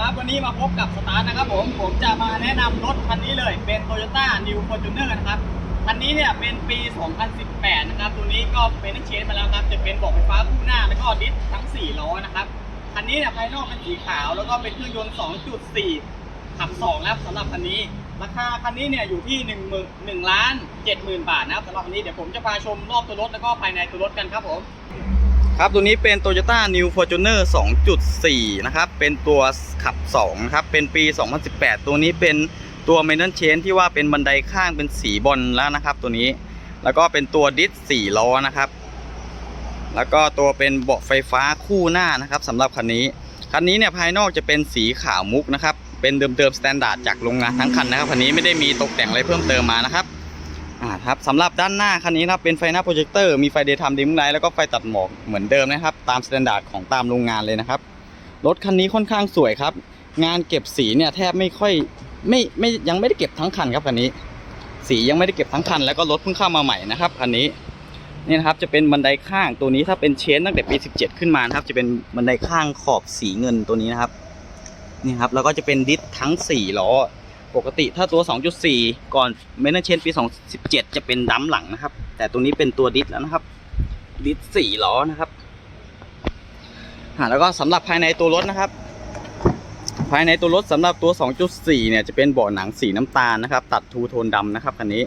ครับวันนี้มาพบกับสตาร์นะครับผมผมจะมาแนะนำรถคันนี้เลยเป็น Toyota New Fortuner นะครับคันนี้เนี่ยเป็นปี 2018 นะครับ ตัวนี้ก็เป็นเชนมาแล้วครับจะเป็นเบอกไฟฟ้าคู่หน้าแล้วก็ดิสทั้ง 4 ล้อนะครับคันนี้เนี่ยภายนอกเป็นสีขาว แล้วก็เป็นเครื่องยนต์ 2.4 ขับ2แล้วสำหรับคันนี้ ราคาคันนี้เนี่ยอยู่ที่1 1 1ล้าน70,000 บาทนะครับสำหรับคันนี้เดี๋ยวผมจะพาชมรอบตัวรถแล้วก็ภายในตัวรถกันครับผม ครับตัวนี้เป็น Toyota New Fortuner 2.4 นะครับ เป็นตัวขับ2นะครับ เป็นปี 2018 ตัวนี้เป็นตัว m a i n t e n Chain ที่ว่าเป็นบันไดข้างเป็นสีบอลแล้วนะครับ ตัวนี้ แล้วก็เป็นตัวดิส4ล้อนะครับ แล้วก็ตัวเป็นเบาะไฟฟ้าคู่หน้านะครับสำหรับคันนี้ คันนี้เนี่ยภายนอกจะเป็นสีขาวมุกนะครับ เป็นเดิมๆสแตนดาร์ดจากโรงงานทั้งคันนะครับ คันนี้ไม่ได้มีตกแต่งอะไรเพิ่มเติมมานะครับ อ่าครับสำหรับด้านหน้าคันนี้นะครับเป็นไฟหน้าโปรเจคเตอร์มีไฟเดย์ไทม์ดิมไลท์แล้วก็ไฟตัดหมอกเหมือนเดิมนะครับ ตามมาตรฐานของตามโรงงานเลยนะครับรถคันนี้ค่อนข้างสวยครับ งานเก็บสีเนี่ยแทบไม่ค่อยไม่ไม่ยังไม่ได้เก็บทั้งคันครับคันนี้ สียังไม่ได้เก็บทั้งคันแล้วก็รถเพิ่งเข้ามาใหม่นะครับคันนี้นี่นะครับจะเป็นบันไดข้างตัวนี้ถ้าเป็นเชนตั้งแต่ปี 17 ขึ้นมานะครับ จะเป็นบันไดข้างขอบสีเงินตัวนี้นะครับนี่ครับแล้วก็จะเป็นดิสทั้ง4ล้อ ปกติถ้าตัว 2.4 ก่อนเมนเชนปี 2017 จะเป็นดัมหลังนะครับ แต่ตัวนี้เป็นตัวดิสแล้วนะครับ ดิส4ล้อนะครับแล้วก็สำหรับภายในตัวรถนะครับ ภายในตัวรถสำหรับตัว 2.4 เนี่ยจะเป็นเบาะหนังสีน้ำตาลนะครับ ตัดทูโทนดำนะครับคันนี้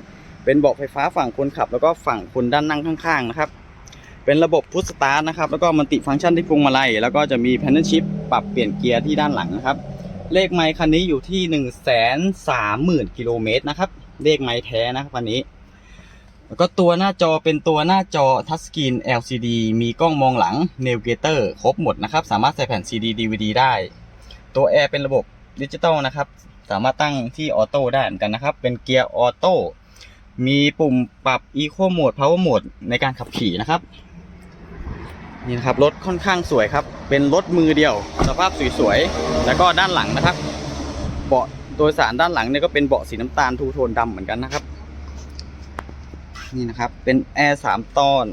เป็นเบาะไฟฟ้าฝั่งคนขับ แล้วก็ฝั่งคนด้านนั่งข้างๆนะครับ เป็นระบบพุชสตาร์ทนะครับ แล้วก็มันติฟังก์ชันที่พวงมาลัย แล้วก็จะมีแพนเนลชิปปรับเปลี่ยนเกียร์ที่ด้านหลังนะครับ เลขไมค์คันนี้อยู่ที่1นึ่งแสนสามหมื่นกิโลเมตรนะครับ เลขไมค์แท้นะครับคันนี้ แล้วก็ตัวหน้าจอเป็นตัวหน้าจอทัชสกรีน LCD มีกล้องมองหลัง Navigator ครบหมดนะครับ สามารถใส่แผ่น CD DVD ได้ ตัวแอร์เป็นระบบดิจิตอลนะครับ สามารถตั้งที่ออโต้ได้เหมือนกันนะครับ เป็นเกียร์ออโต้มีปุ่มปรับ Eco Mode Power Mode ในการขับขี่นะครับ นี่นะครับรถค่อนข้างสวยครับ เป็นรถมือเดียว สภาพสวยๆ แล้วก็ด้านหลังนะครับ เบาะโดยสารด้านหลังเนี่ยก็เป็นเบาะสีน้ำตาลทูโทนดำเหมือนกันนะครับ นี่นะครับ เป็นแอร์สามตอน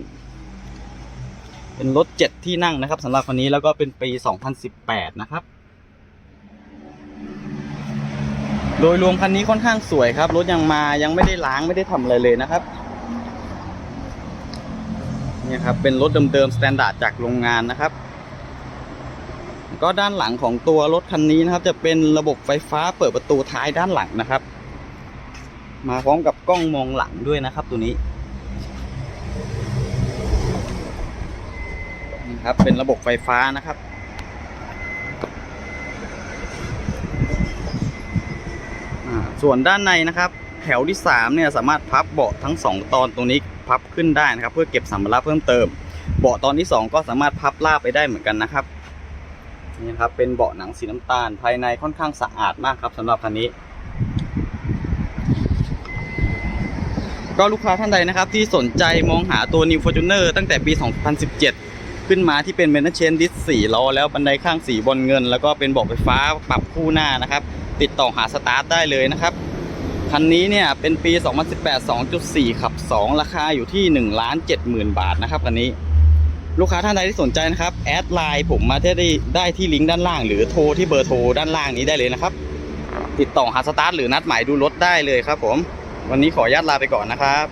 เป็นรถเจ็ดที่นั่งนะครับสำหรับคันนี้แล้วก็เป็นปี2018นะครับ โดยรวมคันนี้ค่อนข้างสวยครับ รถยังมายังไม่ได้ล้างไม่ได้ทำอะไรเลยนะครับ เนี่ยครับเป็นรถเดิมๆสแตนดาร์ดจากโรงงานนะครับ ก็ด้านหลังของตัวรถคันนี้นะครับ จะเป็นระบบไฟฟ้าเปิดประตูท้ายด้านหลังนะครับ มาพร้อมกับกล้องมองหลังด้วยนะครับ ตัวนี้นี่ครับเป็นระบบไฟฟ้านะครับส่วนด้านในนะครับ แถวที่3เนี่ยสามารถพับเบาะทั้ง 2 ตอนตรงนี้ พับขึ้นได้นะครับ เพื่อเก็บสัมภาระเพิ่มเติม เบาะตอนที่ 2 ก็สามารถพับลาบไปได้เหมือนกันนะครับนี่ครับเป็นเบาะหนังสีน้ำตาล ภายในค่อนข้างสะอาดมากครับสำหรับคันนี้ ก็ลูกค้าท่านใดนะครับ ที่สนใจมองหาตัว New Fortuner ตั้งแต่ปี 2017 ขึ้นมาที่เป็นเมนเชนดิส4ล้อแล้วบันไดข้างสีบอลเงิน แล้วก็เป็นเบาะไฟฟ้าปรับคู่หน้านะครับ ติดต่อหาสตาร์ทได้เลยนะครับ คันนี้เนี่ยเป็นปี 2018 2.4 ขับ 2 ราคาอยู่ที่ 1 ล้าน 70,000 บาทนะครับคันนี้ ลูกค้าท่านใดที่สนใจนะครับ แอดไลน์ผมมาได้ได้ที่ลิงก์ด้านล่าง หรือโทรที่เบอร์โทรด้านล่างนี้ได้เลยนะครับ ติดต่อหาสตาร์ทหรือนัดหมายดูรถได้เลยครับผม วันนี้ขออนุญาตลาไปก่อนนะครับ